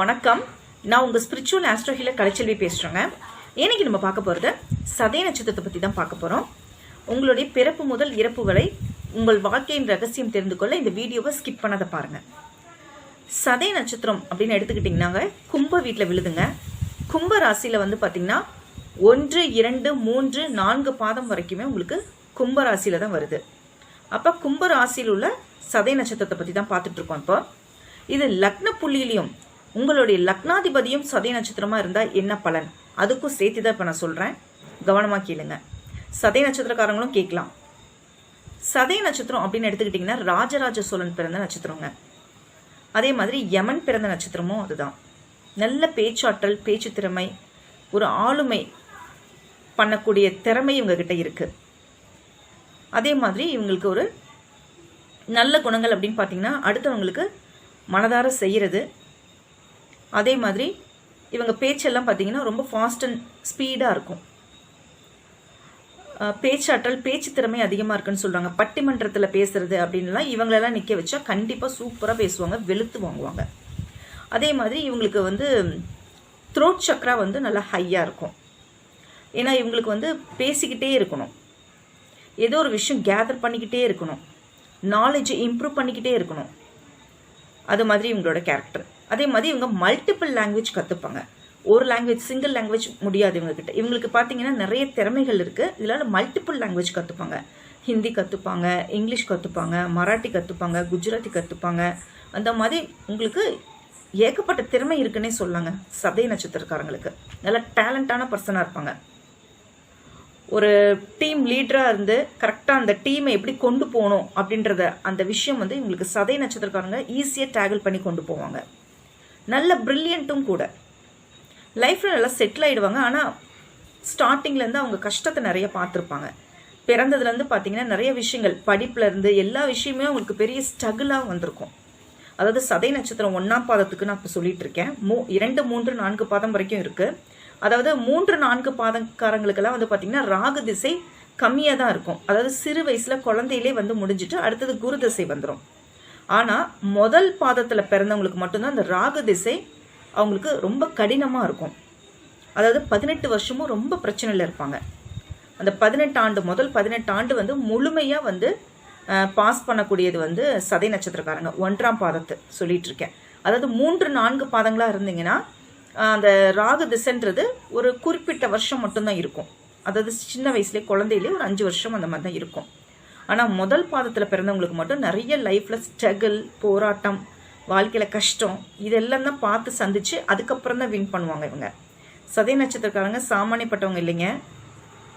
வணக்கம். நான் உங்கள் ஸ்பிரிச்சுவல் ஆஸ்ட்ரோ கலைச்செல்வி பேசுகிறேங்க இன்னைக்கு நம்ம பார்க்க போகிறது சதய நட்சத்திரத்தை பற்றி தான் பார்க்க போகிறோம் உங்களுடைய பிறப்பு முதல் இறப்பு வரை உங்கள் வாழ்க்கையின் ரகசியம் தெரிந்து கொள்ள இந்த வீடியோவை ஸ்கிப் பண்ணாத பாருங்கள் சதய நட்சத்திரம் அப்படின்னு எடுத்துக்கிட்டிங்கன்னாங்க கும்ப வீட்டில் விழுதுங்க. கும்ப ராசியில் வந்து பார்த்தீங்கன்னா ஒன்று இரண்டு மூன்று நான்கு பாதம் வரைக்குமே உங்களுக்கு கும்ப ராசியில் தான் வருது. அப்போ கும்ப ராசியில் உள்ள சதய நட்சத்திரத்தை பற்றி தான் பார்த்துட்ருக்கோம் இப்போ. இது லக்ன புள்ளியிலையும் உங்களுடைய லக்னாதிபதியும் சதய நட்சத்திரமா இருந்தால் என்ன பலன்? அதுக்கும் சேர்த்து தான் இப்போ நான் சொல்கிறேன் கவனமாக கேளுங்க. சதய நட்சத்திரக்காரங்களும் கேட்கலாம். சதய நட்சத்திரம் அப்படின்னு எடுத்துக்கிட்டிங்கன்னா ராஜராஜ சோழன் பிறந்த நட்சத்திரங்க. அதே மாதிரி யமன் பிறந்த நட்சத்திரமும் அதுதான். நல்ல பேச்சாற்றல் பேச்சு திறமை ஒரு ஆளுமை பண்ணக்கூடிய திறமை இவங்ககிட்ட இருக்கு. அதே மாதிரி இவங்களுக்கு ஒரு நல்ல குணங்கள் அப்படின்னு பார்த்தீங்கன்னா அடுத்தவங்களுக்கு மனதார செய்கிறது அதே மாதிரி இவங்க பேச்செல்லாம் பார்த்தீங்கன்னா ரொம்ப ஃபாஸ்ட் அண்ட் ஸ்பீடாக இருக்கும். பேச்சாற்றல் பேச்சு திறமை அதிகமாக இருக்குன்னு சொல்கிறாங்க பட்டிமன்றத்தில் பேசுறது அப்படின்லாம் இவங்களெல்லாம் நிற்க வச்சா கண்டிப்பாக சூப்பராக பேசுவாங்க வெளுத்து வாங்குவாங்க. அதே மாதிரி இவங்களுக்கு வந்து த்ரோட் சக்ரா வந்து நல்லா ஹையாக இருக்கும். ஏன்னா இவங்களுக்கு வந்து பேசிக்கிட்டே இருக்கணும். ஏதோ ஒரு விஷயம் கேதர் பண்ணிக்கிட்டே இருக்கணும். நாலேஜை இம்ப்ரூவ் பண்ணிக்கிட்டே இருக்கணும். அது மாதிரி இவங்களோட கேரக்டர் அதே மாதிரி இவங்க மல்டிபிள் லாங்குவேஜ் கற்றுப்பாங்க ஒரு லாங்குவேஜ் சிங்கிள் லாங்குவேஜ் முடியாது இவங்ககிட்ட. இவங்களுக்கு பார்த்தீங்கன்னா நிறைய திறமைகள் இருக்குது இதனால் மல்டிபிள் லாங்குவேஜ் கற்றுப்பாங்க ஹிந்தி கற்றுப்பாங்க இங்கிலீஷ் கற்றுப்பாங்க மராட்டி கற்றுப்பாங்க குஜராத்தி கற்றுப்பாங்க அந்த மாதிரி உங்களுக்கு ஏகப்பட்ட திறமை இருக்குன்னே சொல்லாங்க. சதய நட்சத்திரக்காரங்களுக்கு. நல்ல டேலண்டான பர்சனாக இருப்பாங்க. ஒரு டீம் லீடராக இருந்து கரெக்டாக அந்த டீமை எப்படி கொண்டு போகணும் அப்படின்றத அந்த விஷயம் வந்து இவங்களுக்கு சதை நட்சத்திரக்காரங்க ஈஸியாக டேகிள் பண்ணி கொண்டு போவாங்க. நல்ல ப்ரில்லியண்ட்டும் கூட. லைஃப்பில் நல்லா செட்டில் ஆகிடுவாங்க ஆனால் ஸ்டார்டிங்லேருந்து அவங்க கஷ்டத்தை நிறைய பார்த்துருப்பாங்க. பிறந்ததுலேருந்து பார்த்தீங்கன்னா நிறைய விஷயங்கள் படிப்புலேருந்து எல்லா விஷயமே அவங்களுக்கு பெரிய ஸ்ட்ரகிளாக வந்திருக்கும். அதாவது சதை நட்சத்திரம் ஒன்றாம் பாதத்துக்கு நான் இப்போ சொல்லிட்டு இருக்கேன். மூ இரண்டு மூன்று நான்கு பாதம் வரைக்கும் இருக்குது அதாவது மூன்று நான்கு பாதக்காரங்களுக்கெல்லாம் வந்து பார்த்தீங்கன்னா ராகு திசை கம்மியாக தான் இருக்கும். அதாவது சிறு வயசில் குழந்தையிலே வந்து முடிஞ்சிட்டு அடுத்தது குரு திசை வந்துடும் ஆனால் முதல் பாதத்தில் பிறந்தவங்களுக்கு மட்டும்தான் அந்த ராகு திசை அவங்களுக்கு ரொம்ப கடினமாக இருக்கும். அதாவது பதினெட்டு வருஷமும் ரொம்ப பிரச்சனையில் இருப்பாங்க. அந்த பதினெட்டு ஆண்டு முதல் பதினெட்டு ஆண்டு வந்து முழுமையாக வந்து பாஸ் பண்ணக்கூடியது வந்து சதை நட்சத்திரக்காரங்க. ஒன்றாம் பாதத்தை சொல்லிட்டு இருக்கேன். அதாவது மூன்று நான்கு பாதங்களாக இருந்தீங்கன்னா அந்த ராகு திசைன்றது ஒரு குறிப்பிட்ட வருஷம் மட்டும்தான் இருக்கும். அதாவது சின்ன வயசுலேயே குழந்தையிலே ஒரு அஞ்சு வருஷம் அந்த மாதிரி தான் இருக்கும். ஆனால் முதல் பாதத்தில் பிறந்தவங்களுக்கு மட்டும் நிறைய லைஃப்பில் ஸ்ட்ரகிள் போராட்டம் வாழ்க்கையில் கஷ்டம் இதெல்லாம் தான் பார்த்து சந்தித்து அதுக்கப்புறம் தான் வின் பண்ணுவாங்க இவங்க. சதய நட்சத்திரக்காரங்க சாமானியப்பட்டவங்க இல்லைங்க.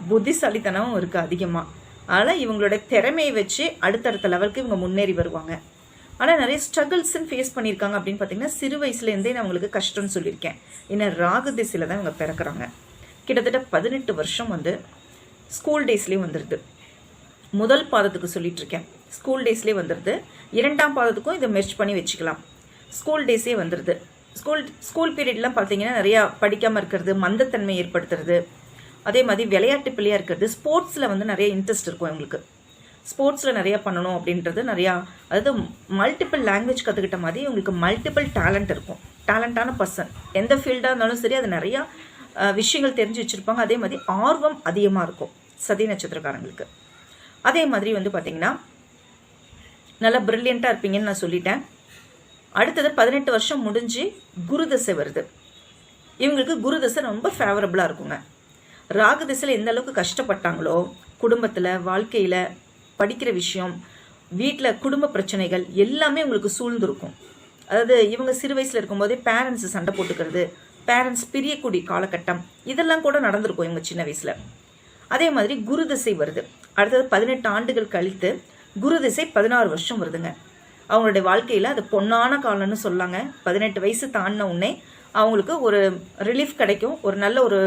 புத்திசாலித்தனமும் இருக்குது அதிகமாக ஆனால் இவங்களோட திறமையை வச்சு அடுத்தடுத்த லெவலுக்கு இவங்க முன்னேறி வருவாங்க. ஆனால் நிறைய ஸ்ட்ரகிள்ஸ்ன்னு ஃபேஸ் பண்ணியிருக்காங்க அப்படின்னு பார்த்தீங்கன்னா சிறு வயசுலேருந்தே நான் உங்களுக்கு கஷ்டம்னு சொல்லியிருக்கேன். ஏன்னா ராகு திசையில் தான் இவங்க பிறக்கிறாங்க. கிட்டத்தட்ட பதினெட்டு வருஷம் வந்து ஸ்கூல் டேஸ்லேயும் வந்துடுது முதல் பாதத்துக்கு சொல்லிட்டு இருக்கேன் ஸ்கூல் டேஸ்லேயே வந்துடுது இரண்டாம் பாதத்துக்கும் இதை மெர்ச் பண்ணி வச்சுக்கலாம். ஸ்கூல் டேஸே வந்துடுது ஸ்கூல் ஸ்கூல் பீரியட்லாம் பார்த்தீங்கன்னா நிறையா படிக்காமல் இருக்கிறது மந்தத்தன்மை ஏற்படுத்துறது. அதே மாதிரி விளையாட்டு பிள்ளையாக இருக்கிறது ஸ்போர்ட்ஸில் வந்து நிறைய இன்ட்ரெஸ்ட் இருக்கும் இவங்களுக்கு. ஸ்போர்ட்ஸில் நிறையா பண்ணணும் அப்படின்றது நிறையா அதாவது மல்டிபிள் லாங்குவேஜ் கற்றுக்கிட்ட மாதிரி இவங்களுக்கு மல்டிபிள் டேலண்ட் இருக்கும். டேலண்டான பர்சன் எந்த ஃபீல்டாக இருந்தாலும் சரி அது நிறையா விஷயங்கள் தெரிஞ்சு வச்சுருப்பாங்க. அதே மாதிரி ஆர்வம் அதிகமாக இருக்கும் சதி நட்சத்திரக்காரங்களுக்கு. அதே மாதிரி வந்து பார்த்தீங்கன்னா நல்லா ப்ரில்லியண்ட்டாக இருப்பீங்கன்னு நான் சொல்லிட்டேன். அடுத்தது பதினெட்டு வருஷம் முடிஞ்சு குருதசை வருது. இவங்களுக்கு குருதசை ரொம்ப ஃபேவரபுளாக இருக்குங்க. ராகு திசையில் எந்த அளவுக்கு கஷ்டப்பட்டாங்களோ குடும்பத்தில் வாழ்க்கையில் படிக்கிற விஷயம் வீட்டில் குடும்ப பிரச்சனைகள் எல்லாமே உங்களுக்கு சூழ்ந்திருக்கும். அதாவது இவங்க சிறு வயசில் இருக்கும்போதே பேரண்ட்ஸ் சண்டை போட்டுக்கிறது பேரண்ட்ஸ் பிரியக்கூடிய காலகட்டம் இதெல்லாம் கூட நடந்திருக்கும் இவங்க சின்ன வயசில். அதே மாதிரி குரு திசை வருது. அடுத்தது பதினெட்டு ஆண்டுகள் கழித்து குரு திசை பதினாறு வருஷம் வருதுங்க. அவங்களுடைய வாழ்க்கையில் அது பொன்னான காலம்னு சொல்லாங்க. பதினெட்டு வயசு தாண்டின உடனே அவங்களுக்கு ஒரு ரிலீஃப் கிடைக்கும். ஒரு நல்ல ஒரு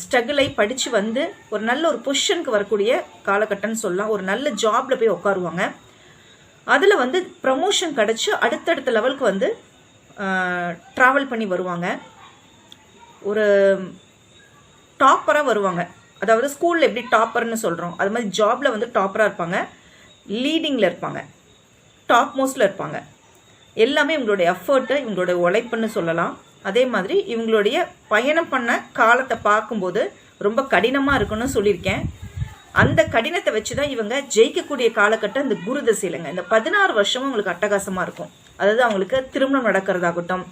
ஸ்ட்ரகிளை படித்து வந்து ஒரு நல்ல ஒரு பொசிஷனுக்கு வரக்கூடிய காலகட்டம்னு சொல்லலாம். ஒரு நல்ல ஜாபில் போய் உட்காருவாங்க. அதில் வந்து ப்ரமோஷன் கிடச்சி அடுத்தடுத்த லெவலுக்கு வந்து ட்ராவல் பண்ணி வருவாங்க. ஒரு டாப்பராக வருவாங்க. அதாவது ஸ்கூலில் எப்படி டாப்பர்னு சொல்கிறோம் அது மாதிரி ஜாபில் வந்து டாப்பராக இருப்பாங்க. லீடிங்கில் இருப்பாங்க. டாப் மோஸ்டில் இருப்பாங்க. எல்லாமே இவங்களுடைய எஃபர்ட்டு இவங்களுடைய உழைப்புன்னு சொல்லலாம். அதே மாதிரி இவங்களுடைய பயணம் பண்ண காலத்தை பார்க்கும்போது ரொம்ப கடினமாக இருக்குன்னு சொல்லியிருக்கேன். அந்த கடினத்தை வச்சு தான் இவங்க ஜெயிக்கக்கூடிய காலகட்டம் இந்த குரு தசையிலங்க. இந்த பதினாறு வருஷமும் அவங்களுக்கு அட்டகாசமாக இருக்கும். அதாவது அவங்களுக்கு திருமணம் நடக்கிறதாகட்டும்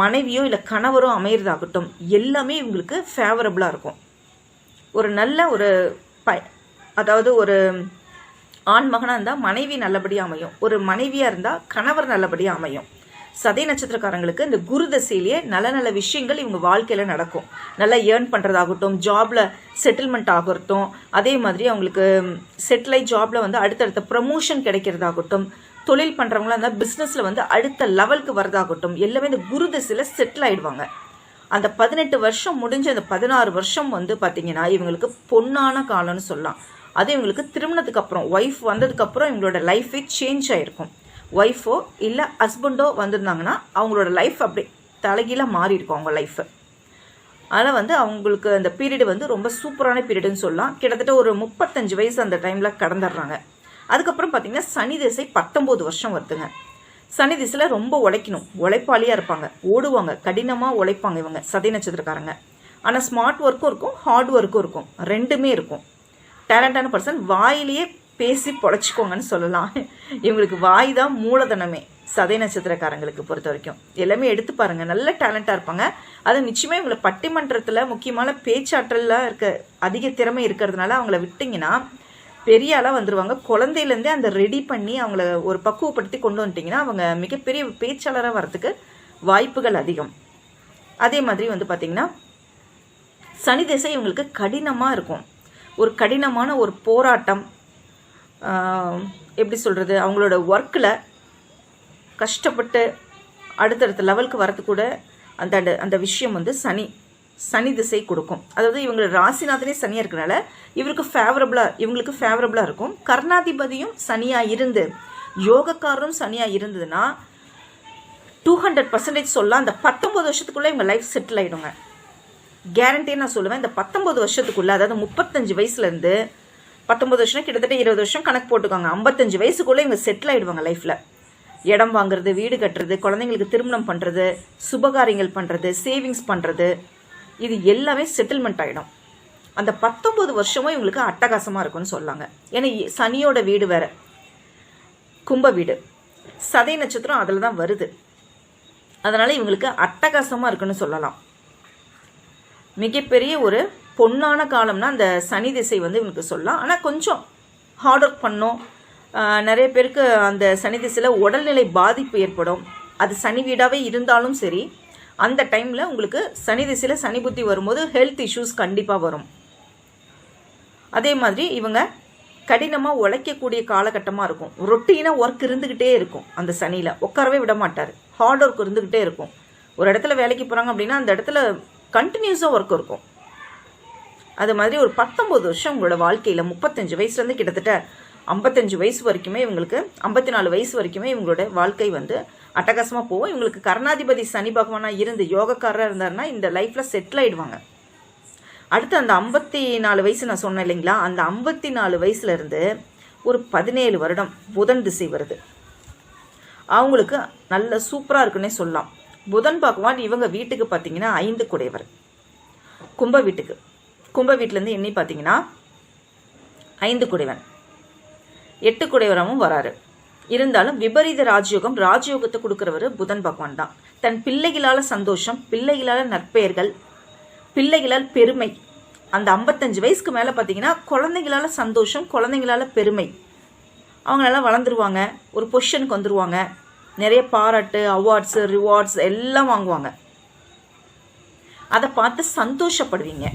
மனைவியோ இல்லை கணவரோ அமையிறதாகட்டும் எல்லாமே இவங்களுக்கு ஃபேவரபுளாக இருக்கும். ஒரு நல்ல ஒரு ப அதாவது ஒரு ஆண் மகனாக இருந்தால் மனைவி நல்லபடியாக அமையும். ஒரு மனைவியாக இருந்தால் கணவர் நல்லபடியாக அமையும். சதை நட்சத்திரக்காரங்களுக்கு இந்த குரு தசையிலேயே நல்ல நல்ல விஷயங்கள் இவங்க வாழ்க்கையில் நடக்கும். நல்லா ஏர்ன் பண்ணுறதாகட்டும் ஜாபில் செட்டில்மெண்ட் ஆகட்டும் அதே மாதிரி அவங்களுக்கு செட்டில் ஜாபில் வந்து அடுத்தடுத்த ப்ரமோஷன் கிடைக்கிறதாகட்டும் தொழில் பண்ணுறவங்களாம் இருந்தால் பிஸ்னஸில் வந்து அடுத்த லெவலுக்கு வரதாகட்டும் எல்லாமே இந்த குரு தசையில் செட்டில் ஆகிடுவாங்க அந்த பதினெட்டு வருஷம் முடிஞ்ச அந்த பதினாறு வருஷம் வந்து பார்த்தீங்கன்னா இவங்களுக்கு பொன்னான காலம்னு சொல்லலாம். அது இவங்களுக்கு திருமணத்துக்கு அப்புறம் ஒய்ஃப் வந்ததுக்கப்புறம் இவங்களோட லைஃபே சேஞ்ச் ஆகிருக்கும் ஒய்ஃபோ இல்லை ஹஸ்பண்டோ வந்திருந்தாங்கன்னா அவங்களோட லைஃப் அப்படி தலைகீழாக மாறி இருக்கும் அவங்க லைஃப் அதனால் வந்து அவங்களுக்கு அந்த பீரியடு வந்து ரொம்ப சூப்பரான பீரியடுன்னு சொல்லலாம். கிட்டத்தட்ட ஒரு முப்பத்தஞ்சு வயசு அந்த டைமில் கடந்துடுறாங்க. அதுக்கப்புறம் பார்த்தீங்கன்னா சனி திசை பத்தொம்போது வருஷம் வருதுங்க. சனி திசையில் ரொம்ப உழைக்கணும். உழைப்பாளியாக இருப்பாங்க. ஓடுவாங்க. கடினமாக உழைப்பாங்க இவங்க. சதை நட்சத்திரக்காரங்க. ஆனால் ஸ்மார்ட் ஒர்க்கும் இருக்கும். ஹார்ட் ஒர்க்கும் இருக்கும். ரெண்டுமே இருக்கும். டேலண்டான பர்சன் வாயிலேயே பேசி பொழைச்சிக்கோங்கன்னு சொல்லலாம். இவங்களுக்கு வாய் தான் மூலதனமே. சதை நட்சத்திரக்காரங்களுக்கு பொறுத்த வரைக்கும். எல்லாமே எடுத்து பாருங்க. நல்ல டேலண்டாக இருப்பாங்க. அது நிச்சயமாக இவங்களை பட்டிமன்றத்தில் முக்கியமான பேச்சாற்றலில் இருக்க அதிக திறமை இருக்கிறதுனால அவங்கள விட்டிங்கன்னா பெரிய ஆளாக வந்துடுவாங்க குழந்தையிலேருந்தே அந்த ரெடி பண்ணி அவங்கள ஒரு பக்குவப்படுத்தி கொண்டு வந்துட்டிங்கன்னா அவங்க மிகப்பெரிய பேச்சாளராக வரத்துக்கு வாய்ப்புகள் அதிகம். அதே மாதிரி வந்து பார்த்திங்கன்னா சனி திசை இவங்களுக்கு கடினமாக இருக்கும். ஒரு கடினமான ஒரு போராட்டம் எப்படி சொல்கிறது அவங்களோட ஒர்க்கில் கஷ்டப்பட்டு அடுத்தடுத்த லெவலுக்கு வரது கூட அந்த- அந்த விஷயம் வந்து சனி சனி திசை கொடுக்கும். அதாவது இவங்க ராசிநாதனே சனியாக இருக்கிறனால இவருக்கு ஃபேவரபுளாக இவங்களுக்கு ஃபேவரபுளாக இருக்கும். கர்ணாதிபதியும் சனியாக இருந்து யோகக்காரரும் சனியாக இருந்ததுன்னா டூ ஹண்ட்ரட் பர்சன்டேஜ் சொல்லலாம். அந்த பத்தொம்பது வருஷத்துக்குள்ளே இவங்க லைஃப் செட்டில் ஆகிடுங்க கேரண்டியே நான் சொல்லுவேன். இந்த பத்தொம்பது வருஷத்துக்குள்ள அதாவது முப்பத்தஞ்சு வயசுலேருந்து பத்தொம்பது வருஷம் கிட்டத்தட்ட இருபது வருஷம் கணக்கு போட்டுக்கோங்க. ஐம்பத்தஞ்சு வயசுக்குள்ளே இவங்க செட்டில் ஆகிடுவாங்க லைஃப்பில் இடம் வாங்குறது வீடு கட்டுறது குழந்தைங்களுக்கு திருமணம் பண்ணுறது சுபகாரியங்கள் பண்ணுறது சேவிங்ஸ் பண்ணுறது இது எல்லாமே செட்டில்மெண்ட் ஆகிடும் அந்த பத்தொம்பது வருஷமும் இவங்களுக்கு அட்டகாசமாக இருக்கும்னு சொல்லாங்க. ஏன்னா சனியோட வீடு வேற. கும்ப வீடு. சதை நட்சத்திரம் அதில் தான் வருது. அதனால் இவங்களுக்கு அட்டகாசமாக இருக்குன்னு சொல்லலாம். மிகப்பெரிய ஒரு பொன்னான காலம்னா அந்த சனி திசை வந்து இவங்களுக்கு சொல்லலாம். ஆனால் கொஞ்சம் ஹார்ட் ஒர்க் பண்ணும். நிறைய பேருக்கு அந்த சனி திசையில் உடல்நிலை பாதிப்பு ஏற்படும். அது சனி வீடாகவே இருந்தாலும் சரி அந்த டைமில் உங்களுக்கு சனி திசையில் சனி புத்தி வரும்போது ஹெல்த் இஷ்யூஸ் கண்டிப்பாக வரும். அதே மாதிரி இவங்க கடினமாக உழைக்கக்கூடிய காலகட்டமாக இருக்கும். ரொட்டீனாக ஒர்க் இருந்துக்கிட்டே இருக்கும் அந்த சனியில். உட்காரவே விட மாட்டார். ஹார்ட் ஒர்க் இருந்துக்கிட்டே இருக்கும். ஒரு இடத்துல வேலைக்கு போகிறாங்க அப்படின்னா அந்த இடத்துல கண்டினியூஸாக ஒர்க் இருக்கும். அது மாதிரி ஒரு பத்தொம்பது வருஷம் உங்களோட வாழ்க்கையில் முப்பத்தஞ்சு வயசுலேருந்து கிட்டத்தட்ட ஐம்பத்தஞ்சு வயசு வரைக்குமே இவங்களுக்கு ஐம்பத்தி நாலு வயசு வரைக்குமே இவங்களோட வாழ்க்கை வந்து அட்டகாசமாக போகும். இவங்களுக்கு கர்ணாதிபதி சனி பகவானாக இருந்து யோகக்காரராக இருந்தாருன்னா இந்த லைஃப்பில் செட்டில் ஆயிடுவாங்க. அடுத்து அந்த ஐம்பத்தி நாலு வயசு நான் சொன்னேன் இல்லைங்களா? அந்த ஐம்பத்தி நாலு வயசுலேருந்து ஒரு பதினேழு வருடம் புதன் திசை வருது. அவங்களுக்கு நல்ல சூப்பராக இருக்குன்னே சொல்லலாம். புதன் பகவான் இவங்க வீட்டுக்கு பார்த்தீங்கன்னா ஐந்து குடையவர். கும்ப வீட்டுக்கு. கும்ப வீட்டிலேருந்து எண்ணி பார்த்தீங்கன்னா ஐந்து குடைவன் எட்டு குடைவரமும் வராரு. இருந்தாலும் விபரீத ராஜயோகம் ராஜயோகத்தை கொடுக்குறவர் புதன் பகவான் தான். தன் பிள்ளைகளால் சந்தோஷம் பிள்ளைகளால் நற்பெயர்கள் பிள்ளைகளால் பெருமை. அந்த ஐம்பத்தஞ்சு வயசுக்கு மேலே பார்த்தீங்கன்னா குழந்தைங்களால சந்தோஷம் குழந்தைங்களால பெருமை. அவங்க நல்லா வளர்ந்துருவாங்க ஒரு பொசிஷனுக்கு வந்துருவாங்க. நிறைய பாராட்டு அவார்ட்ஸு ரிவார்ட்ஸ் எல்லாம் வாங்குவாங்க. அதை பார்த்து சந்தோஷப்படுவீங்க.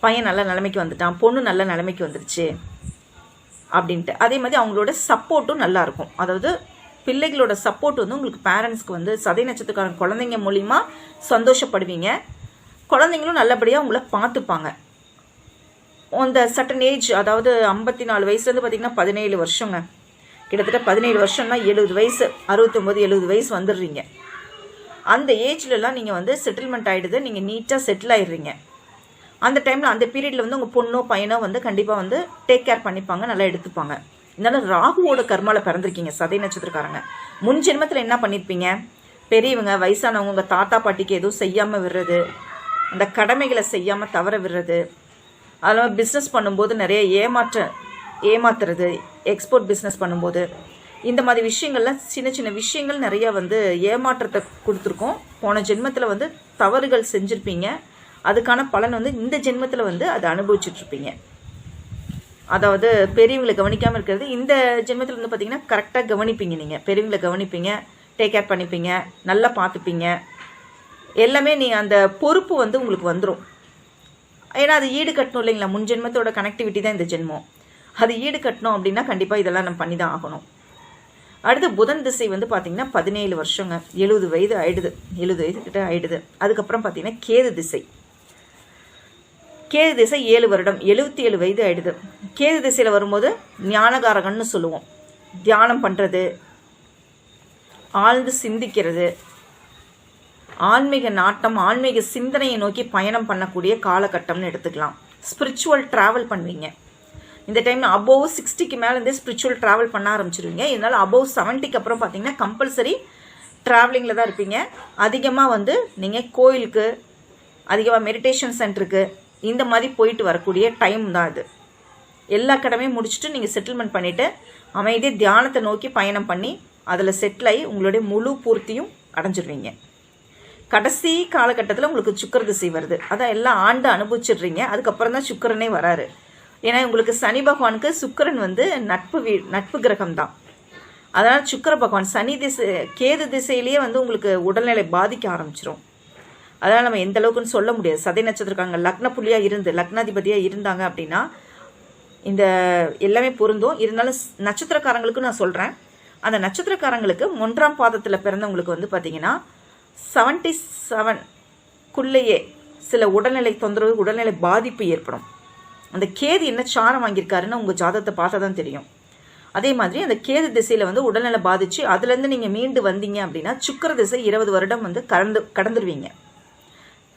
பையன் நல்ல நிலைமைக்கு வந்துட்டான் பொண்ணு நல்ல நிலைமைக்கு வந்துருச்சு. அப்படின்ட்டு. அதே மாதிரி அவங்களோட சப்போர்ட்டும் நல்லா இருக்கும். அதாவது பிள்ளைகளோட சப்போர்ட் வந்து உங்களுக்கு பேரண்ட்ஸ்க்கு வந்து சதை நட்சத்திரக்காரன் குழந்தைங்க மூலிமா சந்தோஷப்படுவீங்க. குழந்தைங்களும் நல்லபடியாக உங்களை பார்த்துப்பாங்க. அந்த சட்டன் ஏஜ் அதாவது ஐம்பத்தி நாலு வயசுலேருந்து பார்த்திங்கன்னா பதினேழு வருஷங்க. கிட்டத்தட்ட பதினேழு வருஷம்னா எழுபது வயசு அறுபத்தொம்போது எழுபது வயசு வந்துடுறீங்க. அந்த ஏஜ்லலாம் நீங்கள் வந்து செட்டில்மெண்ட் ஆகிடுது நீங்கள் நீட்டாக செட்டில் ஆயிடுறீங்க. அந்த டைமில் அந்த பீரியடில் வந்து உங்கள் பொண்ணோ பையனோ வந்து கண்டிப்பாக வந்து டேக் கேர் பண்ணிப்பாங்க நல்லா எடுத்துப்பாங்க. இதனால ராகுவோட கர்மால பிறந்திருக்கீங்க சதை நட்சத்திரக்காரங்க. முன் ஜென்மத்தில் என்ன பண்ணியிருப்பீங்க பெரியவங்க வயசானவங்க உங்கள் தாத்தா பாட்டிக்கு எதுவும் செய்யாமல் விடுறது அந்த கடமைகளை செய்யாமல் தவற விடுறது அதெல்லாம் பிஸ்னஸ் பண்ணும்போது நிறைய ஏமாற்ற ஏமாத்துறது எக்ஸ்போர்ட் பிஸ்னஸ் பண்ணும்போது இந்த மாதிரி விஷயங்கள்லாம் சின்ன சின்ன விஷயங்கள் நிறைய வந்து ஏமாற்றத்தை கொடுத்துருக்கோம். போன ஜென்மத்தில் வந்து தவறுகள் செஞ்சுருப்பீங்க. அதுக்கான பலன் வந்து இந்த ஜென்மத்தில் வந்து அதை அனுபவிச்சுட்ருப்பீங்க. அதாவது பெரியவங்களை கவனிக்காமல் இருக்கிறது இந்த ஜென்மத்தில் வந்து பார்த்தீங்கன்னா கரெக்டாக கவனிப்பீங்க நீங்கள் பெரியவங்களை கவனிப்பீங்க டேக் கேர் பண்ணிப்பீங்க நல்லா பார்த்துப்பீங்க. எல்லாமே நீங்கள் அந்த பொறுப்பு வந்து உங்களுக்கு வந்துடும் ஏன்னா அது ஈடு கட்டணும் இல்லைங்களா? முன் ஜென்மத்தோட கனெக்டிவிட்டி தான் இந்த ஜென்மம். அது ஈடு கட்டணும் அப்படின்னா கண்டிப்பாக இதெல்லாம் நம்ம பண்ணி தான் ஆகணும். அடுத்து புதன் திசை வந்து பார்த்தீங்கன்னா பதினேழு வருஷங்க. எழுபது வயது ஆயிடுது. எழுபது வயது கிட்ட ஆயிடுது. அதுக்கப்புறம் பார்த்தீங்கன்னா கேது திசை. கேது திசை ஏழு வருடம் எழுபத்தி ஏழு வயது ஆயிடுது. கேது திசையில் வரும்போது ஞானகாரகன்னு சொல்லுவோம். தியானம் பண்ணுறது ஆழ்ந்து சிந்திக்கிறது ஆன்மீக நாட்டம் ஆன்மீக சிந்தனையை நோக்கி பயணம் பண்ணக்கூடிய காலகட்டம்னு எடுத்துக்கலாம். ஸ்பிரிச்சுவல் ட்ராவல் பண்ணுவீங்க. இந்த டைமில் அபோவ் சிக்ஸ்டிக்கு மேலேருந்தே ஸ்பிரிச்சுவல் ட்ராவல் பண்ண ஆரம்பிச்சிருவீங்க. இதனால் அபோவ் செவன்ட்டிக்கு அப்புறம் பார்த்தீங்கன்னா கம்பல்சரி ட்ராவலிங்கில் தான் இருப்பீங்க. அதிகமாக வந்து நீங்கள் கோயிலுக்கு அதிகமாக மெடிடேஷன் சென்டருக்கு இந்த மாதிரி போயிட்டு வரக்கூடிய டைம் தான் இது எல்லா கடமையும் முடிச்சுட்டு நீங்கள் செட்டில்மெண்ட் பண்ணிவிட்டு அமைதியாக தியானத்தை நோக்கி பயணம் பண்ணி அதில் செட்டில் ஆகி உங்களுடைய முழு பூர்த்தியும் அடைஞ்சிருவீங்க கடைசி காலகட்டத்தில் உங்களுக்கு சுக்கர திசை வருது. அதான் எல்லாம் ஆண்டு அனுபவிச்சிடுறீங்க. அதுக்கப்புறம் தான் சுக்கரனே வராரு. ஏன்னா உங்களுக்கு சனி பகவானுக்கு சுக்கரன் வந்து நட்பு வீ நட்பு கிரகம் தான். அதனால் சுக்கர பகவான் சனி திசை கேது திசையிலேயே வந்து உங்களுக்கு உடல்நிலை பாதிக்க ஆரம்பிச்சிடும் அதனால் நம்ம எந்த அளவுக்குன்னு சொல்ல முடியாது. சதை நட்சத்திரக்காரங்க லக்ன புள்ளியாக இருந்து லக்னாதிபதியாக இருந்தாங்க அப்படின்னா இந்த எல்லாமே பொருந்தும். இருந்தாலும் ஸ்- நட்சத்திரக்காரங்களுக்கு நான் சொல்கிறேன் அந்த நட்சத்திரக்காரங்களுக்கு ஒன்றாம் பாதத்தில் பிறந்தவங்களுக்கு வந்து பார்த்தீங்கன்னா செவன்டி செவன்குள்ளேயே சில உடல்நிலை தொந்தரவு உடல்நிலை பாதிப்பு ஏற்படும். அந்த கேது என்ன சாரம் வாங்கியிருக்காருன்னு உங்கள் ஜாதகத்தை பார்த்தா தான் தெரியும். அதே மாதிரி அந்த கேது திசையில் வந்து உடல்நிலை பாதிச்சு அதுலேருந்து நீங்கள் மீண்டு வந்தீங்க அப்படின்னா சுக்கர திசை இருபது வருடம் வந்து கடந்து கடந்துருவீங்க.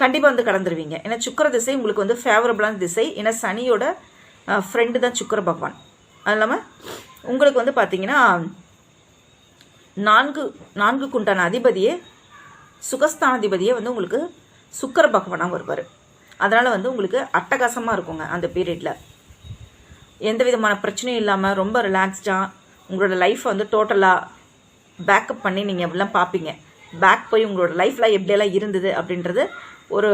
கண்டிப்பாக வந்து கடந்துருவீங்க. ஏன்னா சுக்கர திசை உங்களுக்கு வந்து ஃபேவரபிளான திசை. ஏன்னா சனியோட ஃப்ரெண்டு தான் சுக்கர பகவான். அது இல்லாமல் உங்களுக்கு வந்து பார்த்தீங்கன்னா நான்கு நான்குக்குண்டான அதிபதியே சுகஸ்தானாதிபதியே வந்து உங்களுக்கு சுக்கர பகவானாக வருவார். அதனால் வந்து உங்களுக்கு அட்டகாசமாக இருக்குங்க அந்த பீரியடில் எந்த விதமான பிரச்சனையும் இல்லாமல் ரொம்ப ரிலாக்ஸ்டாக உங்களோட லைஃப்பை வந்து டோட்டலாக பேக்கப் பண்ணி நீங்கள் அப்படிலாம் பார்ப்பீங்க பேக் போய் உங்களோட லைஃப்பில் எப்படியெல்லாம் இருந்தது அப்படின்றது ஒரு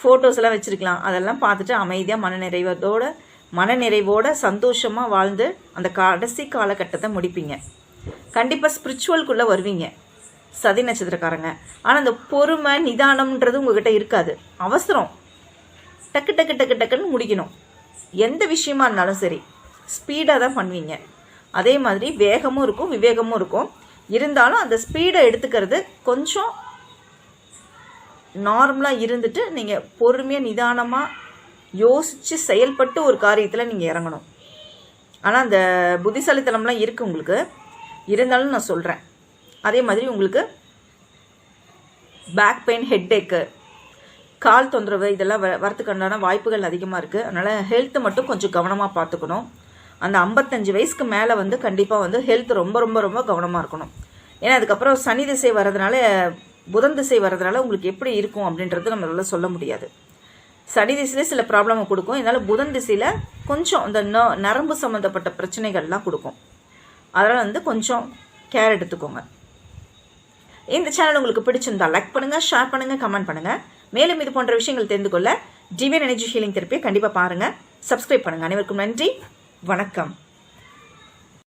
ஃபோட்டோஸ் எல்லாம் வச்சுருக்கலாம். அதெல்லாம் பார்த்துட்டு அமைதியாக மனநிறைவதோட மனநிறைவோட சந்தோஷமாக வாழ்ந்து அந்த கடைசி காலகட்டத்தை முடிப்பீங்க. கண்டிப்பாக ஸ்பிரிச்சுவல்குள்ளே வருவீங்க. சதி நட்சத்திரக்காரங்க. ஆனால் அந்த பொறுமை நிதானம்ன்றது உங்ககிட்ட இருக்காது. அவசரம். டக்கு டக்கு டக்கு டக்குன்னு முடிக்கணும். எந்த விஷயமா இருந்தாலும் சரி ஸ்பீடாக தான் பண்ணுவீங்க. அதே மாதிரி வேகமும் இருக்கும் விவேகமும் இருக்கும். இருந்தாலும் அந்த ஸ்பீடை எடுத்துக்கிறது கொஞ்சம் நார்மலாக இருந்துட்டு நீங்கள் பொறுமையாக நிதானமாக யோசித்து செயல்பட்டு ஒரு காரியத்தில் நீங்கள் இறங்கணும். ஆனால் அந்த புத்திசாலித்தனம்லாம் இருக்குது உங்களுக்கு. இருந்தாலும் நான் சொல்கிறேன் அதே மாதிரி உங்களுக்கு பேக் பெயின் ஹெட்டேக்கு கால் தொந்தரவு இதெல்லாம் வ- வரத்துக்கான வாய்ப்புகள் அதிகமாக இருக்குது அதனால் ஹெல்த்து மட்டும் கொஞ்சம் கவனமாக பார்த்துக்கணும். அந்த ஐம்பத்தஞ்சு வயசுக்கு மேலே வந்து கண்டிப்பாக வந்து ஹெல்த் ரொம்ப ரொம்ப ரொம்ப கவனமாக இருக்கணும். ஏன்னா அதுக்கப்புறம் சனி திசை வர்றதுனால புதன் திசை வர்றதுனால உங்களுக்கு எப்படி இருக்கும் அப்படின்றது நம்மளால சொல்ல முடியாது. சனி திசையில சில ப்ராப்ளம் கொடுக்கும். இதனால் புதன் திசையில் கொஞ்சம் இந்த ந நரம்பு சம்மந்தப்பட்ட பிரச்சனைகள்லாம் கொடுக்கும். அதனால் வந்து கொஞ்சம் கேர் எடுத்துக்கோங்க. இந்த சேனல் உங்களுக்கு பிடிச்சிருந்தா லைக் பண்ணுங்க ஷேர் பண்ணுங்க கமெண்ட் பண்ணுங்க. மேலும் இது போன்ற விஷயங்கள் தெரிந்து கொள்ள டிவியன் எனர்ஜி ஹீலிங் தெரப்பியை கண்டிப்பாக பாருங்க. சப்ஸ்கிரைப் பண்ணுங்க. அனைவருக்கும் நன்றி. வணக்கம்.